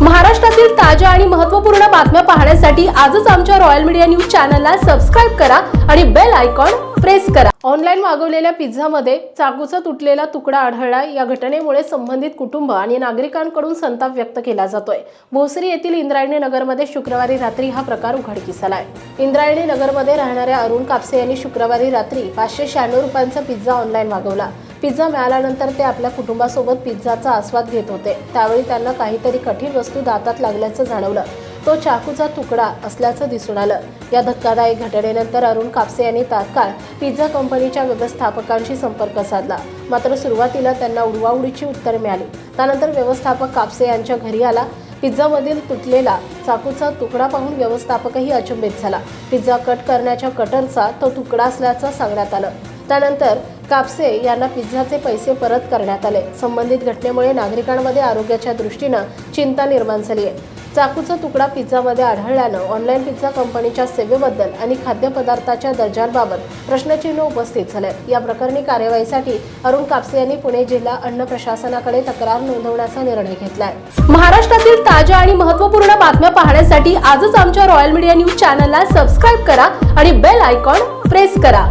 महाराष्ट्रातील ताज्या आणि महत्त्वपूर्ण बातम्या पाहण्यासाठी आजच आमच्या रॉयल मीडिया न्यूज चॅनलला सबस्क्राईब करा आणि बेल आयकॉन प्रेस करा. ऑनलाईन मागवलेल्या पिझ्झामध्ये चाकूचा तुटलेला तुकडा आढळला. या घटनेमुळे संबंधित कुटुंब आणि नागरिकांकडून संताप व्यक्त केला जातोय. भोसरी येथील इंद्रायणी नगरमध्ये शुक्रवारी रात्री हा प्रकार उघडकीस आलाय इंद्रायणी नगरमध्ये राहणाऱ्या अरुण कापसे यांनी शुक्रवारी रात्री पाचशे शहाण्णव रुपयांचा पिझ्झा ऑनलाईन मागवला. पिझ्झा मिळाल्यानंतर ते आपल्या कुटुंबासोबत पिझ्झाचा आस्वाद घेत होते. त्यावेळी त्यांना काहीतरी कठीण वस्तू दातात लागल्याचं जाणवलं. तो चाकूचा तुकडा असल्याचं दिसून आलं. या धक्कादायक घटनेनंतर अरुण कापसे यांनी तात्काळ पिझ्झा कंपनीच्या व्यवस्थापकांशी संपर्क साधला. मात्र सुरुवातीला त्यांना उडवाउडीची उत्तर मिळाली. त्यानंतर व्यवस्थापक कापसे यांच्या घरी आला. पिझ्झामधील तुटलेला चाकूचा तुकडा पाहून व्यवस्थापकही अचंबित झाला. पिझ्झा कट करण्याच्या कटरचा तो तुकडा असल्याचं सांगण्यात आलं. त्यानंतर कापसे यांना पिझ्झाचे पैसे परत करण्यात आले. संबंधित घटनेमुळे नागरिकांमध्ये आरोग्याच्या दृष्टीनं चिंता निर्माण झाली आहे. चाकूचा तुकडा पिझ्झामध्ये आढळल्यानं ऑनलाईन पिझ्झा कंपनीच्या सेवेबद्दल आणि खाद्यपदार्थाच्या दर्जांबाबत प्रश्नचिन्ह उपस्थित झाले. या प्रकरणी कार्यवाहीसाठी अरुण कापसे यांनी पुणे जिल्हा अन्न प्रशासनाकडे तक्रार नोंदवण्याचा निर्णय घेतलाय. महाराष्ट्रातील ताज्या आणि महत्त्वपूर्ण बातम्या पाहण्यासाठी आजच आमच्या रॉयल मीडिया न्यूज चॅनलला सबस्क्राईब करा आणि बेल आयकॉन प्रेस करा.